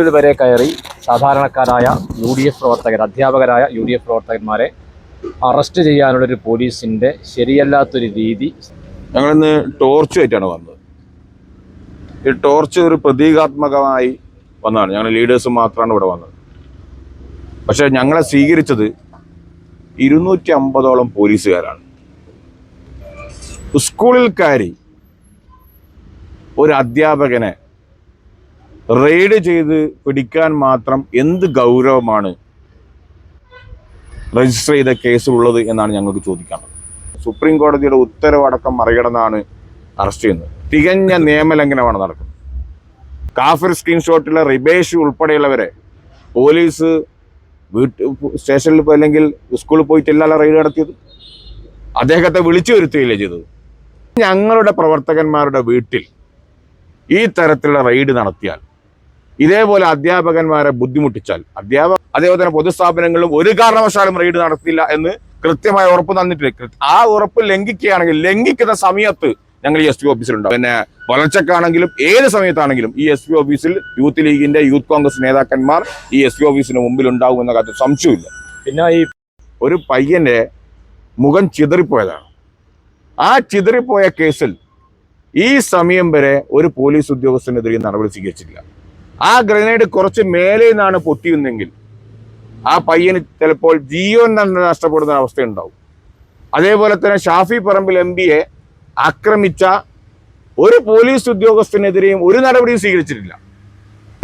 ഇതുവരെ കയറി സാധാരണക്കാരായ യു ഡി എഫ് പ്രവർത്തകർ അധ്യാപകരായ യു ഡി എഫ് പ്രവർത്തകന്മാരെ അറസ്റ്റ് ചെയ്യാനുള്ളൊരു പോലീസിന്റെ ശരിയല്ലാത്തൊരു രീതി. ഞങ്ങളിന്ന് ടോർച്ച് ആയിട്ടാണ് വന്നത്. ഈ ടോർച്ച് ഒരു പ്രതീകാത്മകമായി വന്നതാണ്. ഞങ്ങൾ ലീഡേഴ്സ് മാത്രമാണ് ഇവിടെ വന്നത്. പക്ഷെ ഞങ്ങളെ സ്വീകരിച്ചത് ഇരുന്നൂറ്റി അമ്പതോളം പോലീസുകാരാണ്. സ്കൂളിൽ കയറി ഒരു അധ്യാപകനെ റെയ്ഡ് ചെയ്ത് പിടിക്കാൻ മാത്രം എന്ത് ഗൗരവമാണ് രജിസ്റ്റർ ചെയ്ത കേസിലുള്ളത് എന്നാണ് ഞങ്ങൾക്ക് ചോദിക്കാനുള്ളത് സുപ്രീം കോടതിയുടെ ഉത്തരവടക്കം മറികടന്നാണ് അറസ്റ്റ് ചെയ്യുന്നത്. തികഞ്ഞ നിയമലംഘനമാണ് നടക്കുന്നത്. കാഫിർ സ്ക്രീൻഷോട്ടിലെ റിബേഷ് ഉൾപ്പെടെയുള്ളവരെ പോലീസ് വീട്ട് സ്റ്റേഷനിൽ അല്ലെങ്കിൽ സ്കൂളിൽ പോയിട്ടല്ലല്ലോ റെയ്ഡ് നടത്തിയത്. അദ്ദേഹത്തെ വിളിച്ചു വരുത്തുകയില്ലേ ചെയ്തത്. ഞങ്ങളുടെ പ്രവർത്തകന്മാരുടെ വീട്ടിൽ ഈ തരത്തിലുള്ള റെയ്ഡ് നടത്തിയാൽ ഇതേപോലെ അധ്യാപകന്മാരെ ബുദ്ധിമുട്ടിച്ചാൽ അധ്യാപക അതേപോലെ തന്നെ പൊതുസ്ഥാപനങ്ങളിലും ഒരു കാരണവശാലും റെയ്ഡ് നടത്തില്ല എന്ന് കൃത്യമായ ഉറപ്പ് തന്നിട്ടില്ല? ആ ഉറപ്പ് ലംഘിക്കുകയാണെങ്കിൽ ലംഘിക്കുന്ന സമയത്ത് ഞങ്ങൾ ഈ എസ് പി ഓഫീസിലുണ്ടാവും പിന്നെ പുലർച്ചക്കാണെങ്കിലും ഏത് സമയത്താണെങ്കിലും ഈ എസ് പി ഓഫീസിൽ യൂത്ത് ലീഗിന്റെ യൂത്ത് കോൺഗ്രസ് നേതാക്കന്മാർ ഈ എസ് പി ഓഫീസിന് മുമ്പിൽ ഉണ്ടാകും എന്ന കാര്യത്തിൽ സംശയമില്ല. പിന്നെ ഈ ഒരു പയ്യന്റെ മുഖം ചിതറിപ്പോയതാണ്. ആ ചിതറിപ്പോയ കേസിൽ ഈ സമയം വരെ ഒരു പോലീസ് ഉദ്യോഗസ്ഥനെതിരെ നടപടി സ്വീകരിച്ചില്ല ആ ഗ്രനേഡ് കുറച്ച് മേലെ നിന്നാണ് പൊട്ടിയുന്നെങ്കിൽ ആ പയ്യന് ചിലപ്പോൾ ജീവൻ തന്നെ നഷ്ടപ്പെടുന്ന അവസ്ഥ ഉണ്ടാവും അതേപോലെ തന്നെ ഷാഫി പറമ്പിൽ എം പിയെ ആക്രമിച്ച ഒരു പോലീസ് ഉദ്യോഗസ്ഥനെതിരെയും ഒരു നടപടിയും സ്വീകരിച്ചിട്ടില്ല.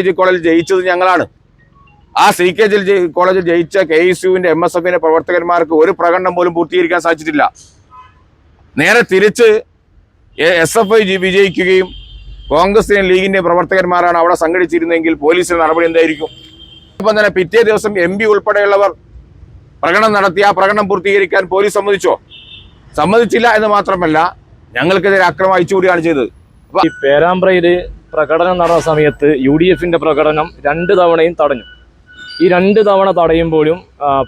ജി കോളേജിൽ ജയിച്ചത് ഞങ്ങളാണ്. ആ സി കെ ജി കോളേജിൽ ജയിച്ച കെ എസ് യുവിന്റെ എം എസ് എഫിന്റെ പ്രവർത്തകന്മാർക്ക് ഒരു പ്രകടനം പോലും പൂർത്തീകരിക്കാൻ സാധിച്ചിട്ടില്ല. നേരെ തിരിച്ച് എസ് എഫ് ഐ വിജയിക്കുകയും കോൺഗ്രസിന്റെ ലീഗിന്റെ പ്രവർത്തകന്മാരാണ് അവിടെ സംഘടിച്ചിരുന്നെങ്കിൽ പോലീസിന്റെ നടപടി എന്തായിരിക്കും? ഇപ്പം തന്നെ പിറ്റേ ദിവസം എം പി ഉൾപ്പെടെയുള്ളവർ പ്രകടനം നടത്തി ആ പ്രകടനം പൂർത്തീകരിക്കാൻ പോലീസ് സമ്മതിച്ചോ? സമ്മതിച്ചില്ല എന്ന് മാത്രമല്ല ഞങ്ങൾക്കെതിരെ അക്രമം അയച്ചുകൂടിയാണ് ചെയ്തത്. ഈ പേരാമ്പ്രയിൽ പ്രകടനം നടന്ന സമയത്ത് യു ഡി എഫിന്റെ പ്രകടനം രണ്ട് തവണയും തടഞ്ഞു. ഈ രണ്ട് തവണ തടയുമ്പോഴും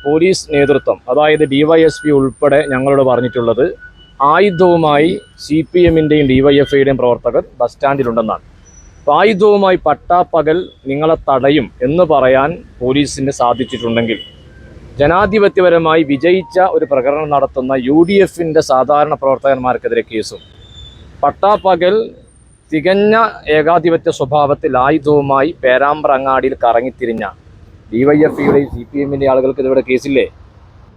പോലീസ് നേതൃത്വം അതായത് ഡിവൈഎസ്പി ഉൾപ്പെടെ ഞങ്ങളോട് പറഞ്ഞിട്ടുള്ളത് ആയുധവുമായി സി പി എമ്മിന്റെയും ഡി വൈ എഫ് ഐയുടെയും പ്രവർത്തകർ ബസ് സ്റ്റാൻഡിലുണ്ടെന്നാണ്. അപ്പോൾ ആയുധവുമായി പട്ടാപ്പകൽ നിങ്ങളെ തടയും എന്ന് പറയാൻ പോലീസിന് സാധിച്ചിട്ടുണ്ടെങ്കിൽ ജനാധിപത്യപരമായി വിജയിച്ച ഒരു പ്രകടനം നടത്തുന്ന യു ഡി എഫിന്റെ സാധാരണ പ്രവർത്തകന്മാർക്കെതിരെ കേസും. പട്ടാപ്പകൽ തികഞ്ഞ ഏകാധിപത്യ സ്വഭാവത്തിൽ ആയുധവുമായി പേരാമ്പ്ര അങ്ങാടിയിൽ കറങ്ങിത്തിരിഞ്ഞ ഡി വൈ എഫ് ഐയുടെയും സി പി എമ്മിന്റെ ആളുകൾക്ക് ഇതിവിടെ കേസില്ലേ?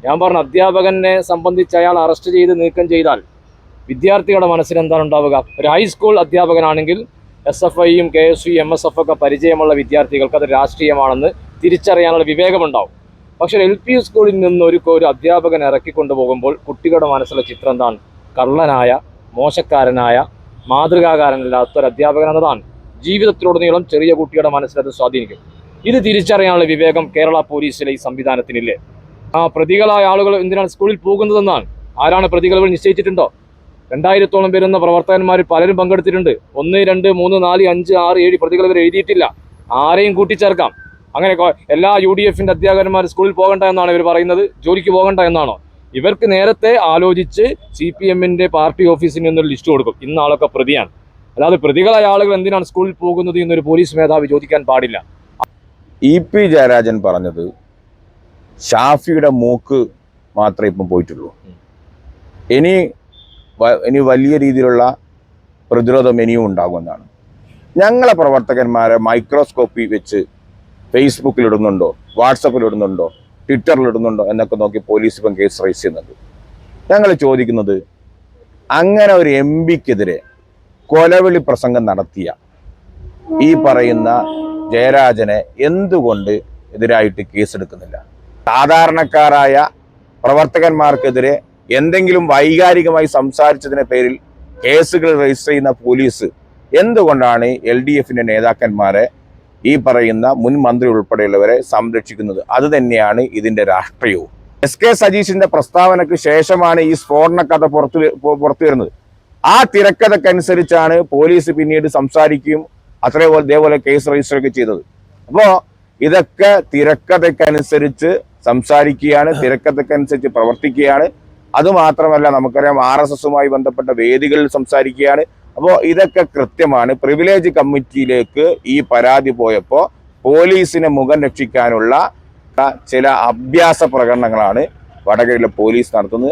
ഞാൻ പറഞ്ഞ അധ്യാപകനെ സംബന്ധിച്ച് അയാൾ അറസ്റ്റ് ചെയ്ത് നീക്കം ചെയ്താൽ വിദ്യാർത്ഥികളുടെ മനസ്സിൽ എന്താണ് ഉണ്ടാവുക? ഒരു ഹൈസ്കൂൾ അധ്യാപകനാണെങ്കിൽ എസ് എഫ് ഐയും K S U M S F ഒക്കെ പരിചയമുള്ള വിദ്യാർത്ഥികൾക്ക് അത് രാഷ്ട്രീയമാണെന്ന് തിരിച്ചറിയാനുള്ള വിവേകമുണ്ടാവും. പക്ഷേ എൽ പി സ്കൂളിൽ നിന്ന് ഒരു ഒരു അധ്യാപകൻ ഇറക്കിക്കൊണ്ടു പോകുമ്പോൾ കുട്ടികളുടെ മനസ്സിലെ ചിത്രം എന്താണ്? കള്ളനായ മോശക്കാരനായ മാതൃകാകാരനല്ലാത്ത ഒരു അധ്യാപകൻ എന്നതാണ്. ജീവിതത്തിലുടനീളം ചെറിയ കുട്ടിയുടെ മനസ്സിലത് സ്വാധീനിക്കും. ഇത് തിരിച്ചറിയാനുള്ള വിവേകം കേരള പോലീസിലെ ഈ സംവിധാനത്തിനില്ലേ? ആ പ്രതികളായ ആളുകൾ എന്തിനാണ് സ്കൂളിൽ പോകുന്നതെന്നാണ്? ആരാണ് പ്രതികൾ നിശ്ചയിച്ചിട്ടുണ്ടോ? രണ്ടായിരത്തോളം വരുന്ന പ്രവർത്തകന്മാർ പലരും പങ്കെടുത്തിട്ടുണ്ട്. ഒന്ന് രണ്ട് മൂന്ന് നാല് അഞ്ച് ആറ് ഏഴ് പ്രതികൾ ഇവർ എഴുതിയിട്ടില്ല. ആരെയും കൂട്ടിച്ചേർക്കാം. അങ്ങനെ എല്ലാ യു ഡി എഫിന്റെ അധ്യാപകന്മാർ സ്കൂളിൽ പോകണ്ട എന്നാണ് ഇവർ പറയുന്നത്. ജോലിക്ക് പോകണ്ട എന്നാണോ? ഇവർക്ക് നേരത്തെ ആലോചിച്ച് സി പി എമ്മിന്റെ പാർട്ടി ഓഫീസിൽ നിന്നൊരു ലിസ്റ്റ് കൊടുക്കും. ഇന്ന ആളൊക്കെ പ്രതിയാണ്. അല്ലാതെ പ്രതികളായ ആളുകൾ എന്തിനാണ് സ്കൂളിൽ പോകുന്നത് എന്നൊരു പോലീസ് മേധാവി ചോദിക്കാൻ പാടില്ല. ഇ പി ജയരാജൻ പറഞ്ഞത് ഷാഫിയുടെ മൂക്ക് മാത്രമേ ഇപ്പം പോയിട്ടുള്ളൂ. ഇനി ഇനി വലിയ രീതിയിലുള്ള പ്രതിരോധം ഇനിയും ഉണ്ടാകുമെന്നാണ് ഞങ്ങളെ പ്രവർത്തകന്മാരെ മൈക്രോസ്കോപ്പി വെച്ച് ഫേസ്ബുക്കിൽ ഇടുന്നുണ്ടോ വാട്സപ്പിൽ ഇടുന്നുണ്ടോ ട്വിറ്ററിൽ ഇടുന്നുണ്ടോ എന്നൊക്കെ നോക്കി പോലീസ് ഇപ്പം കേസ് റേസ് ചെയ്യുന്നുണ്ട്. ഞങ്ങൾ ചോദിക്കുന്നത് അങ്ങനെ ഒരു എം പിക്കെതിരെ കൊലവിളി പ്രസംഗം നടത്തിയ ഈ പറയുന്ന ജയരാജനെ എന്തുകൊണ്ട് എതിരായിട്ട് കേസെടുക്കുന്നില്ല? സാധാരണക്കാരായ പ്രവർത്തകന്മാർക്കെതിരെ എന്തെങ്കിലും വൈകാരികമായി സംസാരിച്ചതിന്റെ പേരിൽ കേസുകൾ രജിസ്റ്റർ ചെയ്യുന്ന പോലീസ് എന്തുകൊണ്ടാണ് എൽ ഡി എഫിന്റെ നേതാക്കന്മാരെ ഈ പറയുന്ന മുൻ മന്ത്രി ഉൾപ്പെടെയുള്ളവരെ സംരക്ഷിക്കുന്നത്? അത് തന്നെയാണ് ഇതിന്റെ രാഷ്ട്രീയവും. എസ് കെ സജീഷിന്റെ പ്രസ്താവനയ്ക്ക് ശേഷമാണ് ഈ സ്ഫോടന കഥ പുറത്തു പുറത്തു വരുന്നത്. ആ തിരക്കഥക്കനുസരിച്ചാണ് പോലീസ് പിന്നീട് സംസാരിക്കുകയും അത്രയും ഇതേപോലെ കേസ് രജിസ്റ്റർ ഒക്കെ ചെയ്തത്. അപ്പോൾ ഇതൊക്കെ തിരക്കഥക്കനുസരിച്ച് സംസാരിക്കുകയാണ് തിരക്കഥക്കനുസരിച്ച് പ്രവർത്തിക്കുകയാണ്. അതുമാത്രമല്ല നമുക്കറിയാം ആർ എസ് എസുമായി ബന്ധപ്പെട്ട വേദികളിൽ സംസാരിക്കുകയാണ്. അപ്പോൾ ഇതൊക്കെ കൃത്യമാണ്. പ്രിവിലേജ് കമ്മിറ്റിയിലേക്ക് ഈ പരാതി പോയപ്പോൾ പോലീസിനെ മുഖം രക്ഷിക്കാനുള്ള ചില അഭ്യാസ പ്രകടനങ്ങളാണ് വടകരയിലെ പോലീസ് നടത്തുന്നത്.